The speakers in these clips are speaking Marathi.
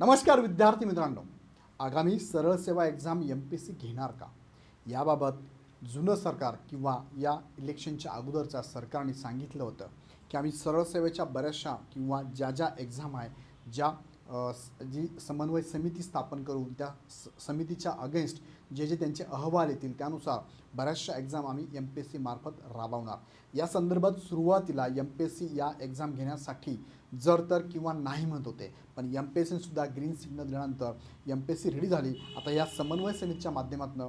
नमस्कार विद्यार्थी मित्रांनो. आगामी सरळ सेवा एक्झाम एम पी सी घेणार का? याबाबत जुनं सरकार किंवा या इलेक्शनच्या अगोदरच्या सरकारने सांगितलं होतं की आम्ही सरळ सेवेच्या बऱ्याचशा किंवा ज्या ज्या एक्झाम आहे ज्या जी समन्वय समिती स्थापन करून त्या स समितीच्या अगेन्स्ट जे जे त्यांचे अहवाल येतील त्यानुसार बऱ्याचशा एक्झाम आम्ही एम पी एस सी मार्फत राबवणार. या संदर्भात सुरुवातीला एम पी एस सी या एक्झाम घेण्यासाठी जर तर किंवा नाही म्हणत होते पण एम पी एस सीसुद्धा ग्रीन सिग्नल दिल्यानंतर M P S C ready झाली. आता या समन्वय समितीच्या माध्यमातून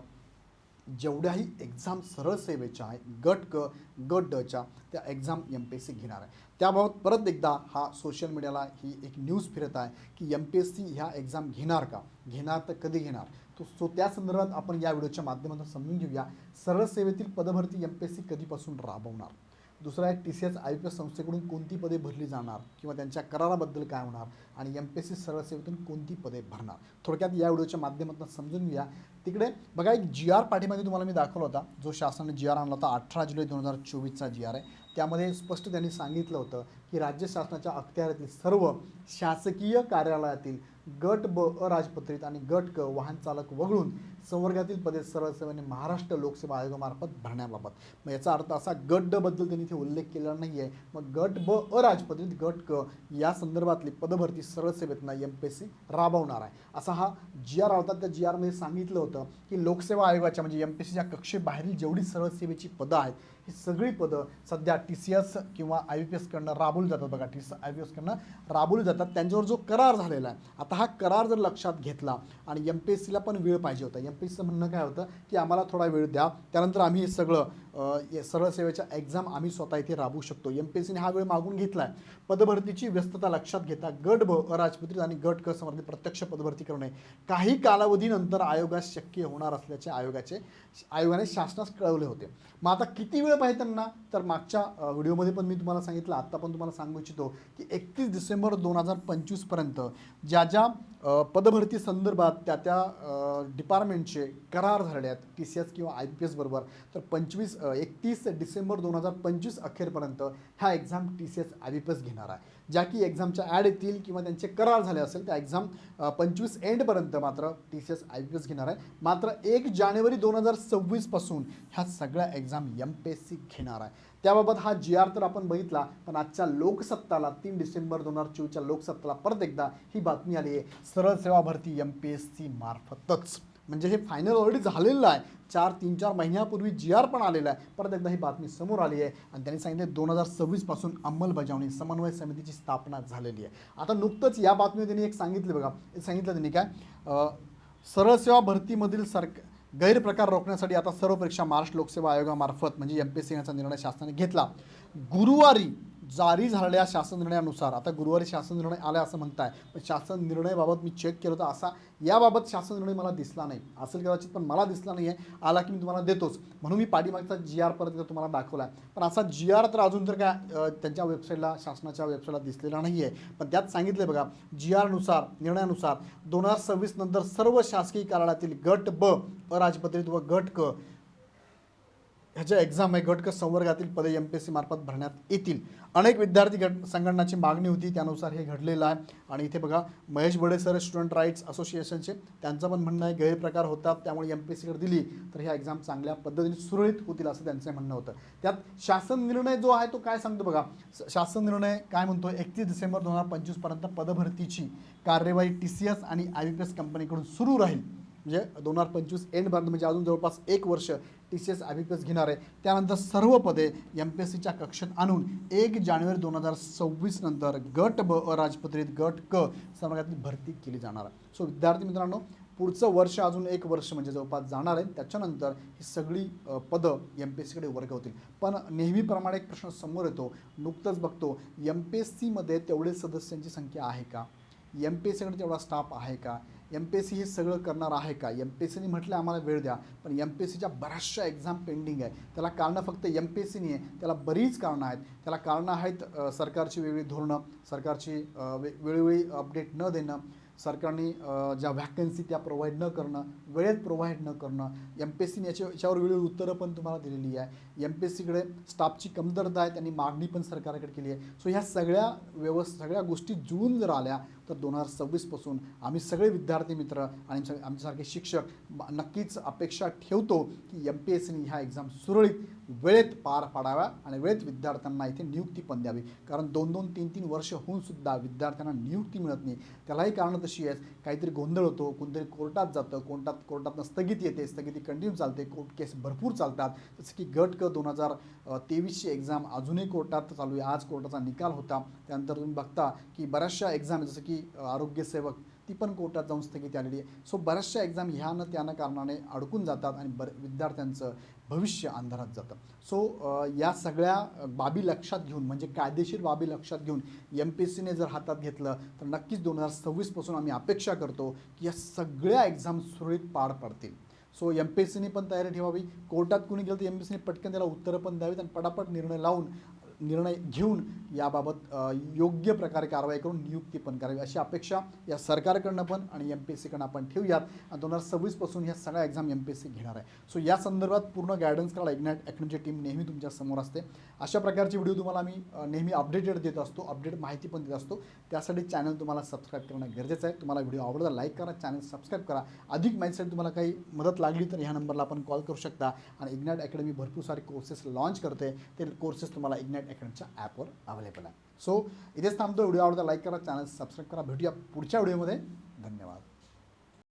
जेवढ्याही एक्झाम सरळ सेवेच्या आहेत गट क गट डच्या त्या exam M P S C घेणार आहे. त्याबाबत परत एकदा हा सोशल मीडियाला ही एक न्यूज फिरत आहे की एम पी एस सी ह्या एक्झाम घेणार का? घेणार तर कधी घेणार? तो सो त्या संदर्भात आपण या व्हिडिओच्या माध्यमातून समजून घेऊया. सरळ सेवेतील पदभरती एम पी एस सी कधीपासून राबवणार? दुसरा आहे T C S I P S संस्थेकडून कोणती पदे भरली जाणार किंवा त्यांच्या कराराबद्दल काय होणार आणि एम पी एस सी सरळ सेवेतून कोणती पदे भरणार? थोडक्यात या व्हिडिओच्या माध्यमातून समजून घ्या तिकडे बघा एक जी आर पाठीमध्ये तुम्हाला मी दाखवला होता जो शासनाने जी आर आणला होता अठरा जुलै दोन हजार चोवीसचा जी आर आहे. त्यामध्ये स्पष्ट त्यांनी सांगितलं होतं की राज्य शासनाच्या अखत्यारीतील सर्व शासकीय कार्यालयातील गट ब अराजपत्रित आणि गट क वाहन चालक वगळून संवर्गातील पदे सरळ सेवेने महाराष्ट्र लोकसेवा आयोगामार्फत भरण्याबाबत. मग याचा अर्थ असा गट ड बद्दल त्यांनी इथे उल्लेख केलेला नाही आहे मग गट ब अराजपत्रित गट क या संदर्भातली पदभरती सरळ सेवेतनं एम पी एस सी राबवणार आहे. असा हा जी आर होता त्या जी आरमध्ये सांगितलं होतं की लोकसेवा आयोगाच्या म्हणजे एम पी एस सीच्या कक्षेबाहेरील जेवढी सरळ सेवेची पदं आहेत ही सगळी पदं सध्या टी सी एस किंवा आय बी पी एसकडनं राबवली जातात. बघा टी सी आय बी एसकडनं राबवली जातात. त्यांच्यावर जो करार झालेला आहे आता हा करार जर लक्षात घेतला आणि एम पी एस सीला पण वेळ पाहिजे होता. एम पी म्हणणं काय होतं की आम्हाला थोडा वेळ द्या. त्यानंतर आम्ही हे सगळं सरळ सेवेच्या एक्झाम आम्ही स्वतः इथे राबवू शकतो. एम पी एस सीने हा वेळ मागून घेतला आहे पदभरतीची व्यस्तता लक्षात घेता गट ब अराजपत्रित आणि गट क समर्थित प्रत्यक्ष पदभरती करणे काही कालावधीनंतर आयोगास शक्य होणार असल्याचे आयोगाचे आयोगाने शासनास कळवले होते. मग आता किती वेळ पाहिजे त्यांना? तर मागच्या व्हिडिओमध्ये पण मी तुम्हाला सांगितलं आत्ता पण तुम्हाला सांगू इच्छितो की एकतीस डिसेंबर दोन हजार पंचवीसपर्यंत ज्या ज्या पदभरती संदर्भात त्या त्या डिपार्टमेंटचे करार झालेले आहेत टी सी एस किंवा आय पी एस बरोबर. तर पंचवीस एकतीस डिसेंबर दोन हजार पंचवीस अखेरपर्यंत ह्या exam T C S I B P S घेणार आहे. ज्या की एक्झामच्या ॲड येतील किंवा त्यांचे करार झाले असेल त्या एक्झाम पंचवीस एंडपर्यंत मात्र T C S I P S घेणार आहे. मात्र एक जानेवारी दोन हजार सव्वीसपासून ह्या सगळ्या exam M P S C घेणार आहे. त्याबाबत हा जी आर तर आपण बघितला पण आजच्या लोकसत्ताला तीन डिसेंबर दोन हजार चोवीसच्या लोकसत्ताला परत एकदा ही बातमी आली आहे. सरळ सेवा भरती एम पी एस सी मार्फतच. म्हणजे हे फायनल ऑलरेडी झालेलं आहे. चार तीन चार महिन्यापूर्वी जी आर पण आलेला आहे. परत एकदा ही बातमी समोर आली आहे. आणि त्यांनी सांगितले दोन हजार सव्वीसपासून अंमलबजावणी समन्वय समितीची स्थापना झालेली आहे. आता नुकतंच या बातमीवर त्यांनी एक सांगितलं बघा. सांगितलं त्यांनी काय? सरळ सेवा भरतीमधील सरकार गैरप्रकार रोखण्यासाठी आता सर्व परीक्षा महाराष्ट्र लोकसेवा आयोगामार्फत म्हणजे एम पी सी यांचा निर्णय शासनाने घेतला. गुरुवारी जारी झालेल्या शासन निर्णयानुसार आता गुरुवारी शासन निर्णय आला असं म्हणताय पण शासन निर्णयाबाबत मी चेक केलं तर असा याबाबत शासन निर्णय मला दिसला नाही. असेल कदाचित पण मला दिसला नाही आहे आला की मी तुम्हाला देतोच. म्हणून मी पाठीमागचा जी आर परत एकदा तुम्हाला दाखवला आहे पण असा जी आर तर अजून तर काय त्यांच्या वेबसाईटला शासनाच्या वेबसाईटला दिसलेला नाही आहे पण त्यात सांगितलं बघा जी आरनुसार निर्णयानुसार दोन हजार सव्वीस नंतर सर्व शासकीय कार्यालयातील गट ब अराजपत्रित व गट क ह्याच्या एक्झाम आहे गट संवर्गातील पदे एम पी एस सी मार्फत भरण्यात येतील. अनेक विद्यार्थी गट संघटनाची मागणी होती त्यानुसार हे घडलेलं आहे. आणि इथे बघा Mahesh Bade sir student rights असोसिएशनचे त्यांचं पण म्हणणं आहे गैरप्रकार होतात त्यामुळे एम पी एस सीकडे दिली तर ह्या एक्झाम चांगल्या पद्धतीने सुरळीत होतील असं त्यांचं म्हणणं होतं. त्यात शासन निर्णय जो आहे तो काय सांगतो बघा? शासन निर्णय काय म्हणतो एकतीस डिसेंबर दोन हजार पंचवीसपर्यंत पदभरतीची कार्यवाही टी सी एस आणि आय बी पी एस कंपनीकडून सुरू राहील. म्हणजे दोन हजार पंचवीस एंडपर्यंत म्हणजे अजून जवळपास एक वर्ष T C S I B P S घेणार आहे. त्यानंतर सर्व पदे एम पी एस सीच्या कक्षेत आणून एक जानेवारी दोन हजार सव्वीस नंतर गट ब अराजपत्रित गट क संवर्गातील भरती केली जाणार आहे. सो विद्यार्थी मित्रांनो पुढचं वर्ष अजून एक वर्ष म्हणजे जवळपास जाणार आहे. त्याच्यानंतर ही सगळी पदं एम पी एस सीकडे वर्ग होतील पण नेहमीप्रमाणे एक प्रश्न समोर येतो नुकतंच बघतो एम पी एस सीमध्ये तेवढे सदस्यांची संख्या आहे का? एम पी एस सीकडे तेवढा स्टाफ आहे का? एम पी एस सी हे सगळं करणार आहे का? एम पी एस सीने म्हटलं आम्हाला वेळ द्या. पण एम पी एस सीच्या बऱ्याचशा एक्झाम पेंडिंग आहे त्याला कारणं फक्त एम पी एस सीने आहे. त्याला बरीच कारणं आहेत. त्याला कारणं आहेत सरकारची वेगळी धोरणं सरकारची वे वेळोवेळी अपडेट न देणं सरकारने ज्या व्हॅकन्सी त्या प्रोव्हाइड न करणं वेळेत प्रोव्हाइड न करणं. एम पी एस सीने याच्या याच्यावर वेळी उत्तरं पण तुम्हाला दिलेली आहे. एम पी एस सीकडे स्टाफची कमतरता आहे. त्यांनी मागणी पण सरकारकडे केली आहे. सो ह्या सगळ्या व्यवस्थ सगळ्या गोष्टी जुळून जर आल्या तर दोन हजार सव्वीसपासून आम्ही सगळे विद्यार्थी मित्र आणि आमच्यासारखे शिक्षक नक्कीच अपेक्षा ठेवतो की एम पी एस सीने ह्या एक्झाम सुरळीत वेळेत पार पाडाव्या आणि वेळेत विद्यार्थ्यांना इथे नियुक्ती पण द्यावी. कारण दोन दोन तीन तीन वर्ष होऊन सुद्धा विद्यार्थ्यांना नियुक्ती मिळत नाही. त्यालाही कारणं तशी आहेत काहीतरी गोंधळ होतो कोणतरी कोर्टात जातं कोर्टात कोर्टातनं स्थगिती येते स्थगिती कंटिन्यू चालते कोर्ट केस भरपूर चालतात. जसं की गट क दोन हजार तेवीसची एक्झाम अजूनही कोर्टात चालू आहे. आज कोर्टाचा निकाल होता. त्यानंतर तुम्ही बघता की बऱ्याचशा एक्झाम जसं की जी आरोग्यसेवक ती पण कोर्टात जाऊन स्थगिती आलेली आहे. सो बऱ्याचशा एक्झाम ह्या त्यानं कारणाने अडकून जातात आणि बर विद्यार्थ्यांचं भविष्य अंधारात जातं. सो या सगळ्या बाबी लक्षात घेऊन म्हणजे कायदेशीर बाबी लक्षात घेऊन एम पी एस सीने जर हातात घेतलं तर नक्कीच दोन हजार सव्वीसपासून आम्ही अपेक्षा करतो की या सगळ्या एक्झाम सुरळीत पार पडतील. सो एम पी एस सीने पण तयारी ठेवावी. कोर्टात कुणी गेलं तर एम पी एस सीने पटकन त्याला उत्तरं पण द्यावीत आणि पटापट निर्णय लावून निर्णय घेऊन याबाबत योग्य प्रकारे कारवाई करून नियुक्ती पण करावी अशी अपेक्षा या सरकारकडनं पण आणि एम पी एस सीकडनं आपण ठेवूयात. आणि दोन हजार सव्वीसपासून ह्या सगळ्या exam M P S C घेणार आहे. सो या संदर्भात पूर्ण गायडन्स करायला इग्नाईट अकॅडमीची टीम नेहमी तुमच्यासमोर असते. अशा प्रकारचे व्हिडिओ तुम्हाला आम्ही नेहमी अपडेटेड देत असतो. अपडेट माहिती पण देत असतो. त्यासाठी चॅनल तुम्हाला सबस्क्राईब करणं गरजेचं आहे. तुम्हाला व्हिडिओ आवडला लाईक करा. चॅनल सबस्क्राईब करा. अधिक माहितीसाठी तुम्हाला काही मदत लागली तर ह्या नंबरला आपण कॉल करू शकता. आणि इग्नाईट अकॅडमी भरपूर सारे कोर्सेस लॉन्च करते. ते कोर्सेस तुम्हाला इग्नाईट अकॅडमीच्या ॲपवर अवेलेबल आहे. सो इथेच थांबतो व्हिडिओ आवडता लाईक करा चॅनल सबस्क्राईब करा. भेटूया पुढच्या व्हिडिओमध्ये धन्यवाद.